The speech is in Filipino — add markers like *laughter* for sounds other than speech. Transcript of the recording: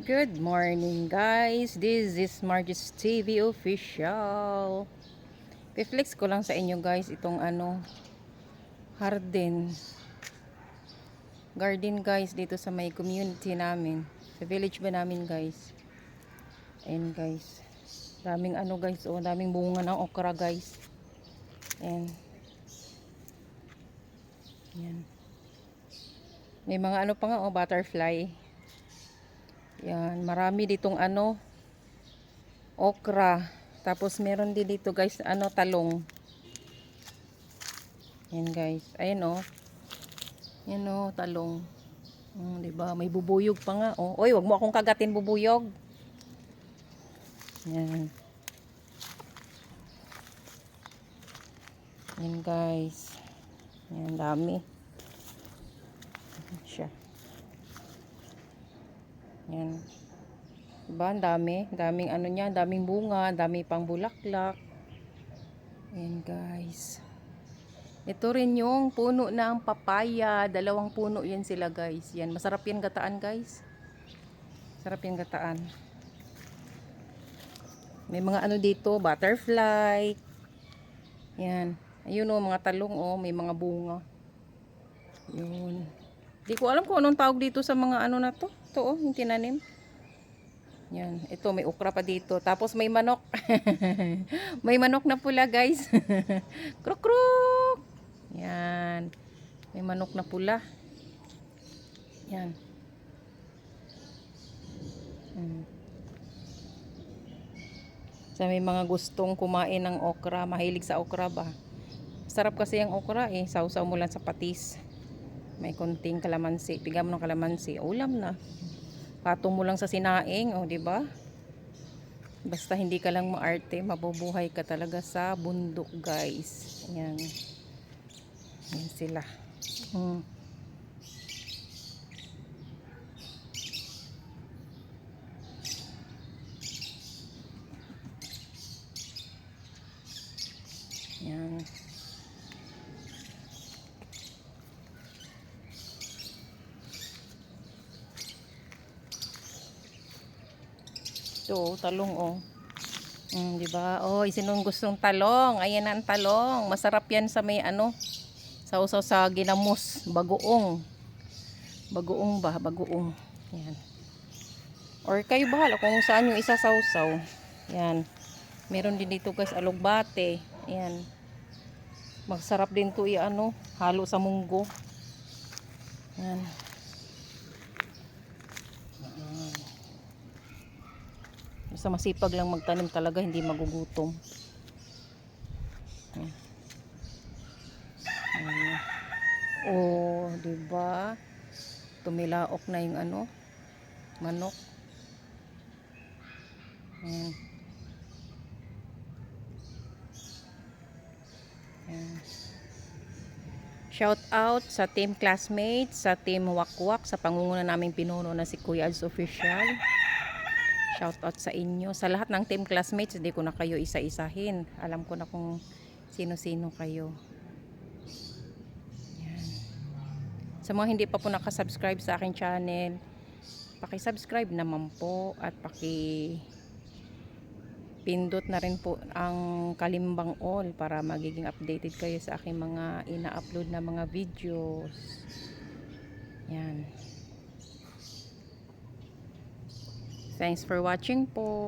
Good morning guys. This is Margis TV official. Reflex ko lang sa inyo guys itong ano garden. Garden guys dito sa may community namin. Sa village ba namin guys. Ayan guys. Daming ano guys. Oh, daming bunga ng okra guys. Ayan. Ayan. May mga ano pa nga oh butterfly. Yan, marami ditong ano okra. Tapos meron din dito guys, ano talong. Yan guys. Ayan oh. Yan oh, talong. Hmm, ba? May bubuyog pa nga oh. Oy, wag mo akong kagatin bubuyog. Yan. Yan guys. Yan dami. Siya. Yan. Diba? Ang dami. Daming ano niya. Daming bunga. Dami pang bulaklak. Yan guys. Ito rin yung puno ng papaya. Dalawang puno yan sila guys. Yan. Masarap yan gataan guys. Sarap yan gataan. May mga ano dito. Butterfly. Yan. Ayun o. Mga talong o. May mga bunga. Yun. Di ko alam kung anong tawag dito sa mga ano na to. Ito oh, yung tinanim. Yan. Ito, may okra pa dito. Tapos may manok. *laughs* may manok na pula, guys. *laughs* kruk kruk. Yan. May manok na pula. Yan. Hmm. Sa may mga gustong kumain ng okra, mahilig sa okra ba? Sarap kasi ang okra eh. Sausaw mo lang sa patis. May konting kalamansi. Piga mo ng kalamansi. Ulam na. Patong mo lang sa sinaing. O, di ba? Basta hindi ka lang maarte, mabubuhay ka talaga sa bundok, guys. Yan. Yan sila. Hmm. Yan. Ito, oh, talong oh. Mm, 'di ba? Oh, sinong gustong talong? Ayan ang talong. Masarap 'yan sa may ano, sausaw sa ginamos, bagoong. Bagoong ba? Bagoong. Yan. Or kayo bahala kung saan yung isa sausaw. Yan. Meron din dito guys alugbate. Yan. Magsarap din to i-ano, halo sa munggo. Yan. Basta masipag lang magtanim talaga, hindi magugutom. Oh, 'di ba? Tumilaok na yung ano, manok. Ayan. Ayan. Shout out sa team classmates, sa team Wakwak, sa pangunguna naming pinuno na si Kuya Ads Official. Shout out sa inyo. Sa lahat ng team classmates, hindi ko na kayo isa-isahin. Alam ko na kung sino-sino kayo. Yan. Sa mga hindi pa po nakasubscribe sa aking channel, paki-subscribe naman po at paki pindot na rin po ang kalimbang all para magiging updated kayo sa aking mga ina-upload na mga videos. Yan. Thanks for watching po.